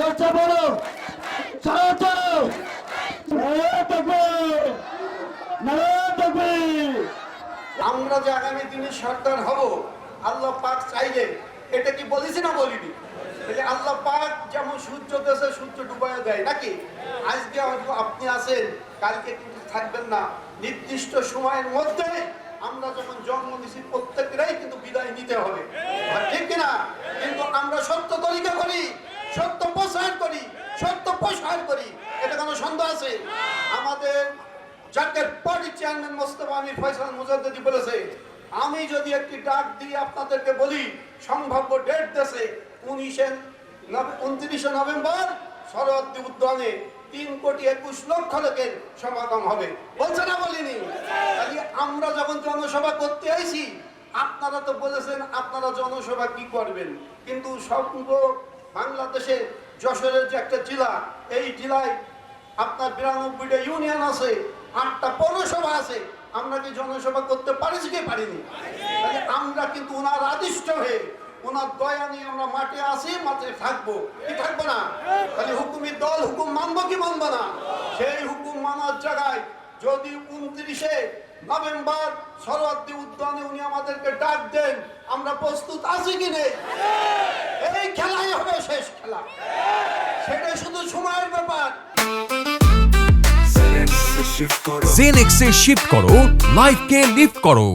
চর্চা বলো। আমরা যে আগামী দিনে সরকার হব, আল্লাহ পাক চাইলে, এটা কি বলেছি না বলিনি? আল্লাহ পাক যেমন সূর্য দেশে সূর্য ডুবাই দেয়, নাকি? আজকে আপনি আছেন, কালকে কিন্তু থাকবেন না। নির্দিষ্ট সময়ের মধ্যে আমরা যখন জন্ম দিছি, প্রত্যেকেরাই কিন্তু বিদায় নিতে হবে। ঠিক কিনা? কিন্তু আমরা সত্য তরিকা করি, সত্য প্রসার করি এটা কোনো সন্দেহ আছে? আমাদের জাতীয় পার্টির চেয়ারম্যান মোস্তফা আমির ফয়সাল মুজাদ্দি বলেছে, আমি যদি একটি ডাক দিয়ে আপনাদেরকে বলি, সম্ভাব্য ডেট দেশে উনিশে উনত্রিশে নভেম্বর শরৎদি উদ্যানে তিন কোটি একুশ লক্ষ লোকের সমাগম হবে। বলছে না বলিনি? আমরা যখন জনসভা করতে আইছি, আপনারা তো বলেছেন আপনারা জনসভা কি করবেন? কিন্তু সঙ্গ বাংলাদেশে যশোরের যে একটা জেলা, এই জেলায় আপনার বিরানব্বইটা ইউনিয়ন আছে, আটটা পৌরসভা আছে, আমরা কি জনসভা করতে পারিছি কি পারিনি? আমরা কিন্তু ওনার আদিষ্ট হয়ে, ওনার দয়া নিয়ে আমরা মাঠে আসি মাঠে থাকব। কি থাকব না? তাহলে হুকুমি দল, হুকুম মানবো কি মানবো না? সেই হুকুম মানার জায়গায় যদি উনত্রিশে নভেম্বর শরৎদি উদ্যানে উনি আমাদেরকে ডাক দেন, আমরা প্রস্তুত আছি কি নেই? এই খেলাই হবে জেনেক্সে শিফট করো লাইফকে লিফট করো।